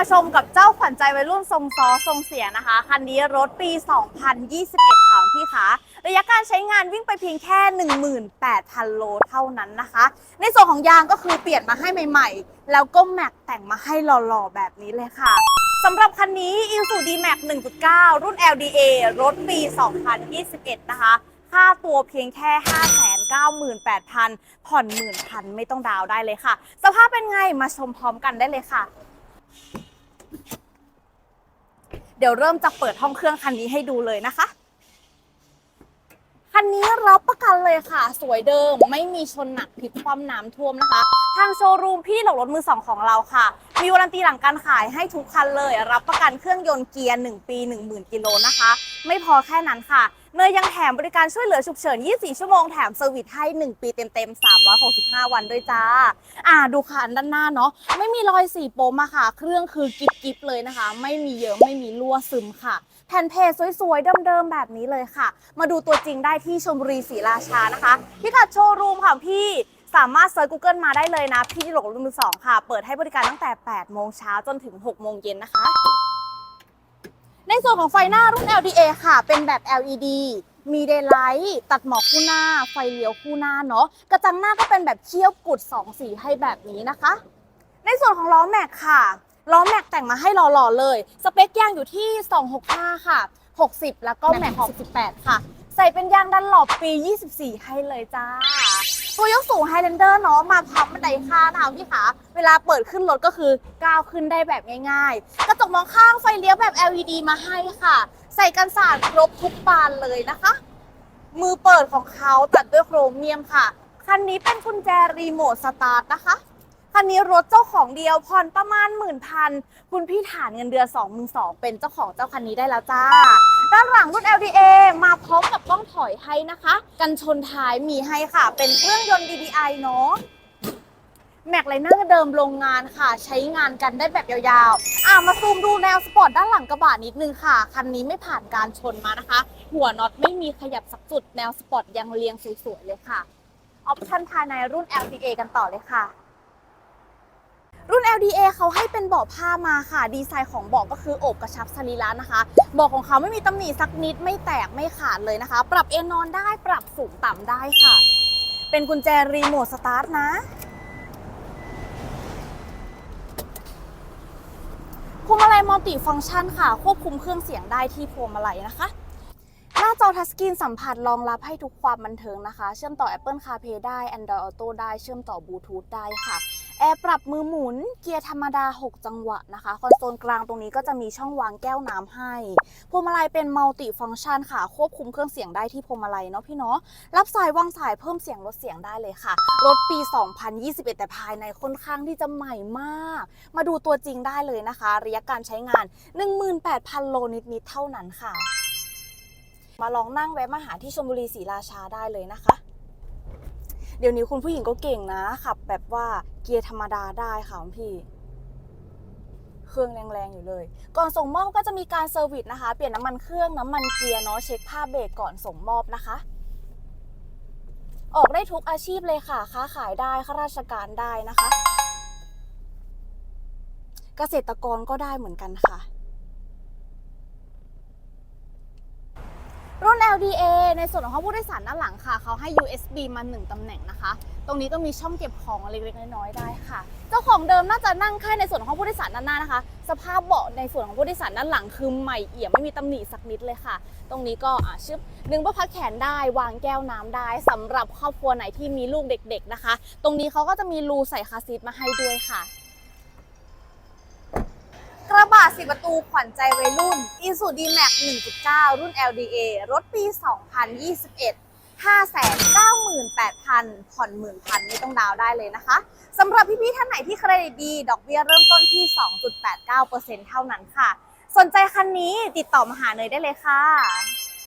าชมกับเจ้าขวัญใจวัยรุ่นทรงซอทรงเสียนะคะ คันนี้รถปี 2021 ค่ะพี่คะระยะการใช้งานวิ่งไปเพียงแค่ 18,000 โลเท่านั้นนะคะ ในส่วนของยางก็คือเปลี่ยนมาให้ใหม่ ๆ แล้วก็แม็กแต่งมาให้หล่อๆ แบบนี้เลยค่ะสำหรับคันนี้ i s u d Max 1.9 รุ่น LDA รถปี 2021 นะคะค่าตัวเพียงแค่ 598,000 ผ่อนหมื่นพันไม่ต้องดาวน์ได้เลยค่ะ สภาพเป็นไงมาชมพร้อมกันได้เลยค่ะ เดี๋ยวเริ่มจะเปิดห้องเครื่องคันนี้ให้ดูเลยนะคะ คันนี้รับประกันเลยค่ะ สวยเดิมไม่มีชนหนักผิดความน้ำท่วมนะคะ ทางโชว์รูมพี่หลกรถมือสองของเราค่ะ มีวารันตีหลังการขายให้ทุกคันเลย รับประกันเครื่องยนต์เกียร์ 1 ปี 10,000 กิโลนะคะ ไม่พอแค่นั้นค่ะ เนยยังแถมบริการช่วยเหลือฉุกเฉิน 24 ชั่วโมงแถมเซอร์วิสให้ 1 ปีเต็มๆ 365 วันด้วยจ้า อ่าดูค่ะอันด้านหน้าเนาะไม่มีรอยสีโปมอะค่ะ เครื่องคือกิ๊บกิบๆเลยนะคะ ไม่มีเยอะไม่มีรั่วซึมค่ะ แผ่นเพจสวยๆ เดิมๆ แบบนี้เลยค่ะ มาดูตัวจริงได้ที่ชลบุรีศรีราชานะคะพิกัดโชว์รูมค่ะพี่สามารถเซิร์ช Google มาได้เลยนะ พี่ที่หลกรุ่นมือสองค่ะ เปิดให้บริการตั้งแต่ 8 โมงเช้าจนถึง 6 โมงเย็นนะคะ ในส่วนของไฟหน้ารุ่น LDA ค่ะ เป็นแบบ LED มี daylight ตัดหมอกคู่หน้า ไฟเลี้ยวคู่หน้าเนาะกระจังหน้าก็เป็นแบบเขี้ยวกุด 2 สีให้แบบนี้นะคะ ในส่วนของล้อแม็กค่ะล้อแม็กแต่งมาให้หล่อๆเลย สเปคยางอยู่ที่ 265 ค่ะ 60 แล้วก็แม็ก68 ค่ะ ใส่เป็นยางดันหลบปี 24 ให้เลยจ้า ตัวยกสูงไฮแลนเดอร์เนาะมาพร้อมบันไดข้างนะคะพี่ขาเวลาเปิดขึ้นรถก็คือก้าวขึ้นได้แบบง่ายๆ กระจกมองข้างไฟเลี้ยวแบบ LED มาให้ค่ะ ใส่กันสาดครบทุกบานเลยนะคะ มือเปิดของเขาตัดด้วยโครเมียมค่ะ คันนี้เป็นกุญแจรีโมทสตาร์ทนะคะคันนี้รถเจ้าของเดียวผ่อนประมาณหมื่นพันคุณพี่ฐานเงินเดือน2 2 0 0 0เป็นเจ้าของเจ้าคันนี้ได้แล้วจ้า ด้านหลังรุ่น LDA มาพร้อมกับกล้อง อยให้นะคะ กันชนท้ายมีให้ค่ะ เป็นเครื่องยนต์ DDI เนาะแม็กไลเนอร์เดิมโรงงานค่ะ ใช้งานกันได้แบบยาวๆ อะมาซูมดูแนวสปอร์ตด้านหลังกระบะนิดนึงค่ะ คันนี้ไม่ผ่านการชนมานะคะ หัวน็อตไม่มีขยับสักจุด แนวสปอร์ตยังเรียงสวยๆเลยค่ะ ออปชั่นภายในรุ่น LDA กันต่อเลยค่ะ รุ่น LDA เขาให้เป็นเบาะผ้ามาค่ะ ดีไซน์ของเบาะก็คือโอบกระชับสรีระนะคะเบาะของเขาไม่มีตำหนิสักนิดไม่แตกไม่ขาดเลยนะคะ ปรับเอนนอนได้ปรับสูงต่ำได้ค่ะ เป็นกุญแจรีโมทสตาร์ทนะพวงมาลัยมัลติฟังก์ชันค่ะ ควบคุมเครื่องเสียงได้ที่พวงมาลัยนะคะหน้าจอทัชสกรีนสัมผัสรองรับให้ทุกความบันเทิงนะคะ เชื่อมต่อ Apple CarPlay ได้ Android Auto ได้เชื่อมต่อบลูทูธได้ค่ะ แอร์ปรับมือหมุนเกียร์ธรรมดา 6 จังหวะนะคะ คอนโซลกลางตรงนี้ก็จะมีช่องวางแก้วน้ำให้พวงมาลัยเป็นมัลติฟังก์ชันค่ะ ควบคุมเครื่องเสียงได้ที่พวงมาลัยเนาะพี่เนาะรับสายวางสายเพิ่มเสียงลดเสียงได้เลยค่ะ รถปี 2021 แต่ภายในค่อนข้างที่จะใหม่มาก มาดูตัวจริงได้เลยนะคะ ระยะการใช้งาน 18,000 โลนิดๆเท่านั้นค่ะ มาลองนั่งแวะมาหาที่ชลบุรีศรีราชาได้เลยนะคะเดี๋ยวนี้คุณผู้หญิงก็เก่งนะขับแบบว่า เกียร์ธรรมดาได้ค่ะคุณพี่ เครื่องแรงๆอยู่เลย ก่อนส่งมอบก็จะมีการเซอร์วิสนะคะ เปลี่ยนน้ำมันเครื่องน้ำมันเกียร์เนาะเช็คผ้าเบรกก่อนส่งมอบนะคะ ออกได้ทุกอาชีพเลยค่ะค้าขายได้ข้าราชการได้นะคะ เกษตรกรก็ได้เหมือนกันค่ะรุ่น LDA ในส่วนของห้องผู้โดยสารด้านหลังค่ะ เขาให้ USB มา 1 ตำแหน่งนะคะ รงนี้ก็มีช่องเก็บของเล็กๆน้อยๆได้ค่ะ เจ้าของเดิมน่าจะนั่งแค่ในส่วนของผู้โดยสารด้านหน้านะคะ สภาพเบาะในส่วนของผู้โดยสารด้านหลังคือใหม่เอี่ยมไม่มีตำหนิสักนิดเลยค่ะ ตรงนี้ก็อะชึบดึงเพื่อพักแขนได้วางแก้วน้ำได้สำหรับครอบครัวไหนที่มีลูกเด็ก ๆนะคะ ตรงนี้เขาก็จะมีรูใส่คาซีทมาให้ด้วยค่ะกระบะสิประตูขวัญใจวัยรุ่น i s u d m a x 1.9 รุ่น LDA รถปี 2021 598,000 ผ่อนหมื่นพันไม่ต้องดาวน์ได้เลยนะคะสำหรับพี่ๆท่านไหนที่เครดิตดี ดอกเบี้ยเริ่มต้นที่ 2.89%เท่านั้นค่ะ สนใจคันนี้ติดต่อมาหาเนยได้เลยค่ะ